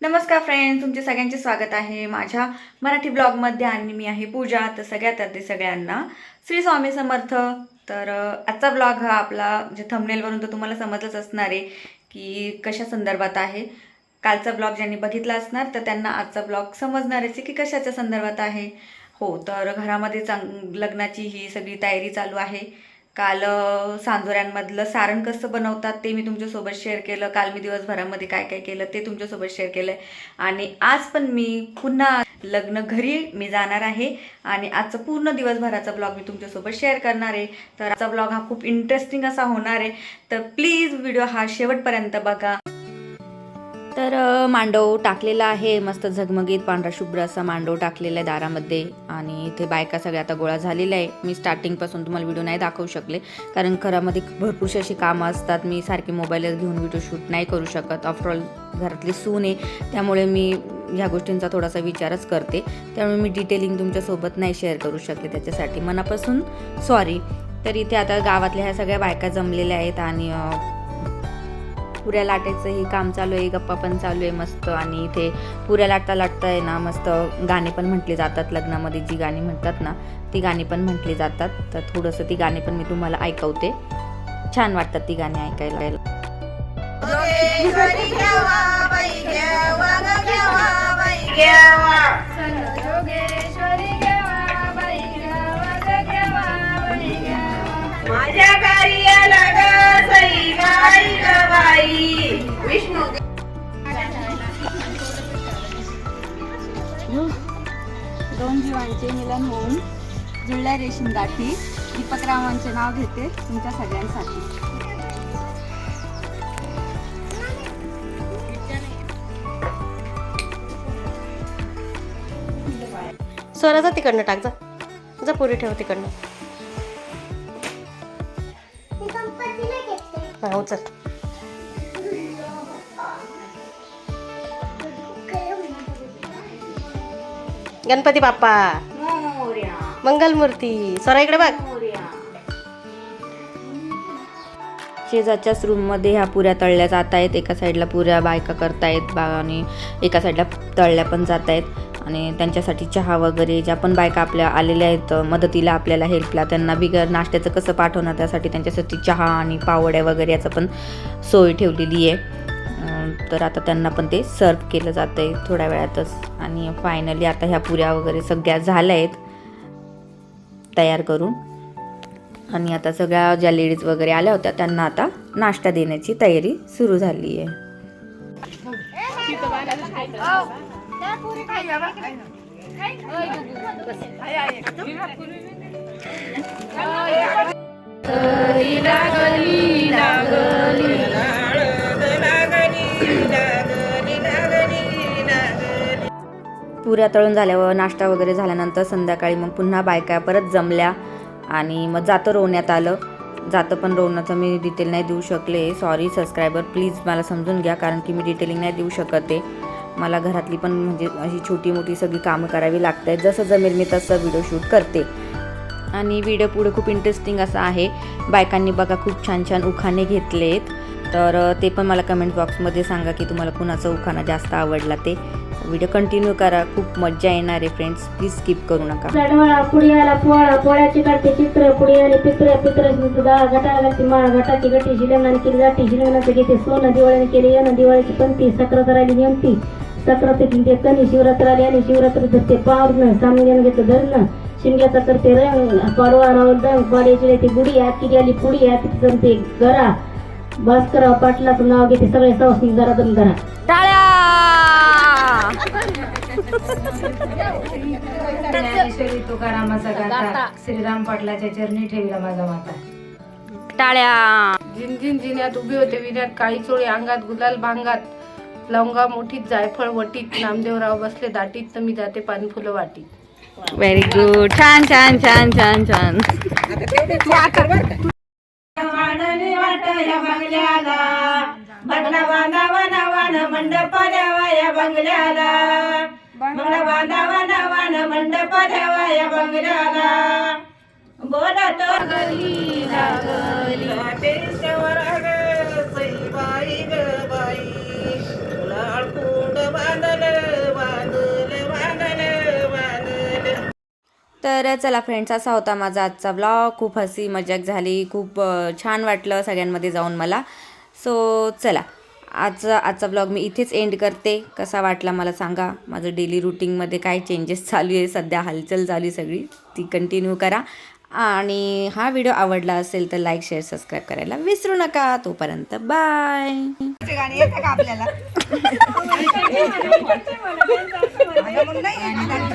नमस्कार फ्रेंड तुमचे सगळ्यांचे स्वागत आहे माझ्या मराठी ब्लॉगमध्ये आणि मी आहे पूजा. तर सगळ्यात आधी सगळ्यांना श्री स्वामी समर्थ. तर आजचा ब्लॉग हा आपला म्हणजे थंबनेलवरून तर तुम्हाला समजलंच असणार आहे की कशा संदर्भात आहे. कालचा ब्लॉग ज्यांनी बघितला असणार तर त्यांना आजचा ब्लॉग समजणारच आहे की कशाच्या संदर्भात आहे. हो तर घरामध्ये चांग लग्नाची ही सगळी तयारी चालू आहे. काल सांजोऱ्यांमधलं सारण कसं बनवतात ते मी तुमच्यासोबत शेअर केलं. काल मी दिवसभरामध्ये काय काय केलं ते तुमच्यासोबत शेअर केलं आणि आज पण मी पुन्हा लग्न घरी मी जाणार आहे. आणि आजचा पूर्ण दिवसभराचा ब्लॉग मी तुमच्यासोबत शेअर करणार आहे. तर आजचा ब्लॉग हा खूप इंटरेस्टिंग असा होणार आहे. तर प्लीज व्हिडिओ हा शेवटपर्यंत बघा. तर मांडव टाकलेला आहे. मस्त झगमगीत पांढरा शुभ्र असा मांडव टाकलेला आहे दारामध्ये. आणि इथे बायका सगळ्या आता गोळा झालेल्या आहे. मी स्टार्टिंगपासून तुम्हाला व्हिडिओ नाही दाखवू शकले. कारण घरामध्ये भरपूरशी अशी कामं असतात. मी सारखी मोबाईलच घेऊन व्हिडिओ शूट नाही करू शकत. आफ्टरऑल घरातली सून आहे. त्यामुळे मी ह्या गोष्टींचा थोडासा विचारच करते. त्यामुळे मी डिटेलिंग तुमच्यासोबत नाही शेअर करू शकले त्याच्यासाठी. मनापासून सॉरी तर इथे आता गावातल्या ह्या सगळ्या बायका जमलेल्या आहेत. आणि पुऱ्या लाटायचं हे काम चालू आहे गप्पा पण चालू आहे मस्त. आणि इथे पुऱ्या लाटता लाटता आहे ना मस्त गाणे पण म्हटले जातात लग्नामध्ये जी गाणी म्हणतात ना ती गाणी पण म्हटली जातात. तर थोडंसं ती गाणी पण मी तुम्हाला ऐकवते. छान वाटतात ती गाणी ऐकायला. रेशीम गाठी दीपकरावांचे नाव घेते तुमच्या सगळ्यांसाठी. स्वराचा तिकडनं टाक जा. जा पुरी ठेव तिकडनं. हा उचल. गणपती बाप्पा. मंगलमूर्ती. स्वरा इकडे बघ. शेजारच्याच रूममध्ये ह्या पुऱ्या तळल्या जात आहेत. एका साईडला पुऱ्या बायका करतायत बा आणि एका साईडला तळल्या पण जात आहेत आणि त्यांच्यासाठी चहा वगैरे ज्या पण बायका आपल्या आलेल्या आहेत मदतीला आपल्याला हेल्पला त्यांना बिगर नाश्त्याचं कसं पाठवणार? त्यासाठी त्यांच्यासाठी चहा आणि पावड्या वगैरे याचं पण सोय ठेवलेली आहे. तर आता त्यांना पण ते सर्व केलं जातं आहे थोड्या वेळातच. आणि फायनली आता ह्या पुऱ्या वगैरे सगळ्या झाल्या आहेत तयार करून. आणि आता सगळ्या ज्या लेडीज वगैरे आल्या होत्या त्यांना आता नाश्ता देण्याची तयारी सुरू झाली आहे. पुऱ्या तळून झाल्यावर नाश्ता वगैरे झाल्यानंतर संध्याकाळी मग पुन्हा बायका परत जमल्या आणि मग जातं रोवण्यात आलं. जातं पण रोवण्याचं मी डिटेल नाही देऊ शकले. सॉरी सबस्क्रायबर प्लीज मला समजून घ्या कारण की मी डिटेलिंग नाही देऊ शकत. आहे मला घरातली पण म्हणजे अशी छोटी मोठी सगळी कामं करावी लागत आहेत जसं जमेल मी तसं व्हिडिओ शूट करते. आणि व्हिडिओ पुढे खूप इंटरेस्टिंग असा आहे. बायकांनी बघा खूप छान छान उखाणे घेतलेत. तर ते पण मला कमेंट बॉक्समध्ये सांगा की तुम्हाला कुणाचा उखाणा जास्त आवडला ते. व्हिडिओ कंटिन्यू करा. खूप मज्जा येणार आहे फ्रेंड्स प्लीज स्किप करू नका. चढवळा पुढियाला पोळा पोळ्याची काढते चित्र पित्र पित्र घालते माळ घटाची गटी शिलंगाने केली जाते शिलंगणाचे घेते सोनं दिवाळीने केली दिवाळीची नेमती. ते कणी शिवरात्र आली आणि शिवरात्र धरते पावरणं सामन्यानं घेतलं धरणं. शिमग्याचा करते रंग पाडवा राव दंग पाड्याची ती गुडी आत आली पुडी आत जमते गरा पाटलाचं नाव घेते सगळे संस्थित जरा दम धरा ज्ञानेश्वरी तुकारामाचा गाता श्रीराम पाटलाच्या चरणी ठेवला माझा माता. टाळ्या. झिंझिन जिन्यात उभी होते विण्यात काळी चोळी अंगात गुलाल भांगात लवंगा मोठीत जायफळ वटीत नामदेवराव बसले दाटीत तर मी जाते पानफुलं वाटीत. व्हेरी गुड छान छान छान छान छान. मंडप द्यावा या बंगल्याला. बंगला बांधावा नावान मंडप द्यावा या बंगल्याला. बोलत गली लागली. वाटेश्वर ग बाई ग बाई. लाडकुंड बांधल बांधल बांधल बांधल. तर चला फ्रेंड्स असा होता माझा आजचा ब्लॉग खूप हसी मजाक झाली खूप छान वाटलं सगळ्यांमध्ये जाऊन मला. सो चला. आजचा आजचा ब्लॉग मी इथेच एंड करते. कसा वाटला मला सांगा. माझं डेली रुटीनमध्ये काय चेंजेस चालू आहे सध्या हालचाल चालू आहे सगळी. ती कंटिन्यू करा. आणि हा व्हिडिओ आवडला असेल तर लाईक शेअर सबस्क्राईब करायला विसरू नका. तोपर्यंत बाय गाणी येतं का आपल्याला?